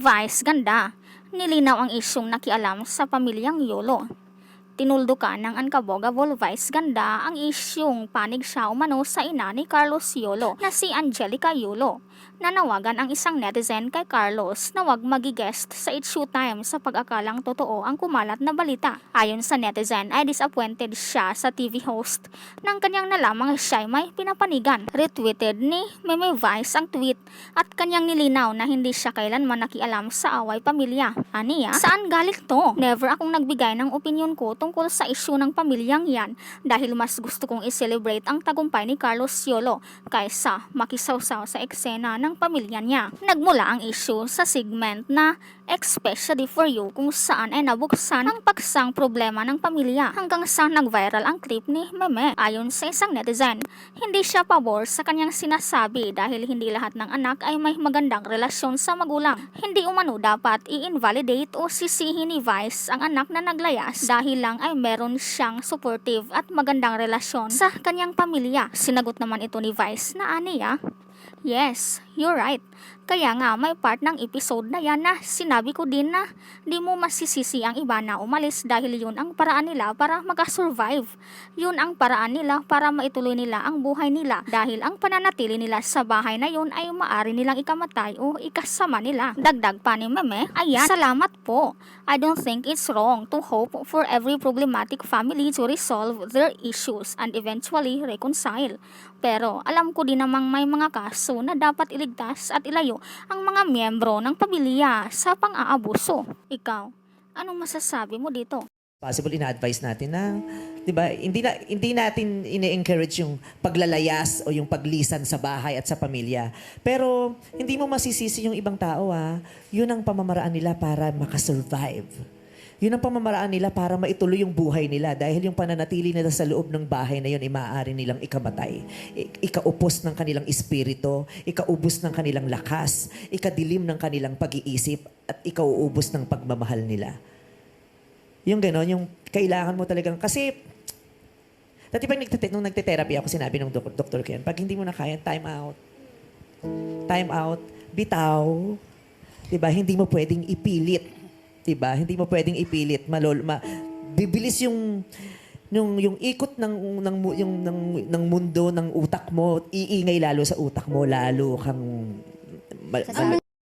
Vice ganda. Nilinaw ang isyong nakialam sa pamilyang Yolo. Tinuldukan ng Ankabogabol Vice ganda ang isyong panig siya umano sa ina ni Carlos Yolo na si Angelica Yolo. Nanawagan ang isang netizen kay Carlos na wag magigest sa It's Showtime sa pag-akalang totoo ang kumalat na balita. Ayon sa netizen ay disappointed siya sa TV host nang kanyang nalamang siya ay may pinapanigan. Retweeted ni Meme Vice ang tweet at kanyang nilinaw na hindi siya kailanman nakialam sa away pamilya. Aniya, saan galit to? Never akong nagbigay ng opinion ko tungkol sa isyu ng pamilyang yan dahil mas gusto kong i-celebrate ang tagumpay ni Carlos Yolo kaysa makisawsaw sa eksena ng pamilya niya. Nagmula ang isyu sa segment na Especially for you kung saan ay nabuksan ang paksang problema ng pamilya hanggang sa nag-viral ang clip ni Meme. Ayon sa isang netizen, hindi siya pabor sa kanyang sinasabi dahil hindi lahat ng anak ay may magandang relasyon sa magulang. Hindi umano dapat i-invalidate o sisihin ni Vice ang anak na naglayas dahil lang ay meron siyang supportive at magandang relasyon sa kanyang pamilya. Sinagot naman ito ni Vice na aniya, Yes, you're right. Kaya nga may part ng episode na yan na sinabi ko din na di mo masisisi ang iba na umalis dahil yun ang paraan nila para makasurvive. Yun ang paraan nila para maituloy nila ang buhay nila dahil ang pananatili nila sa bahay na yun ay maari nilang ikamatay o ikasama nila. Dagdag pa ni Meme, ayan, salamat po. I don't think it's wrong to hope for every problematic family to resolve their issues and eventually reconcile. Pero alam ko din namang may mga kaso na dapat iligtas at ilayo ang mga miyembro ng pamilya sa pang-aabuso. Ikaw, anong masasabi mo dito? possible ina-advise natin na 'di ba hindi na hindi natin ini-encourage yung paglalayas o yung paglisan sa bahay at sa pamilya pero hindi mo masisisi yung ibang tao ah yun ang pamamaraan nila para makasurvive yun ang pamamaraan nila para maituloy yung buhay nila dahil yung pananatili nila sa loob ng bahay na yun ay maaari nilang ikamatay. Ikaupos ng kanilang espiritu, ikaubos ng kanilang lakas, ikadilim ng kanilang pag-iisip, at ikauubos ng pagmamahal nila. Yung gano'n, yung kailangan mo talagang, kasi, dati pag nagtete, nung nagte-therapy ako, sinabi ng dok- doktor ko yan, pag hindi mo na kaya, time out. Time out, bitaw. Diba? Hindi mo pwedeng ipilit. Diba? Hindi mo pwedeng ipilit. Malol, ma, bibilis yung nung yung ikot ng ng yung ng, ng mundo ng utak mo iingay lalo sa utak mo lalo kang mal- mal-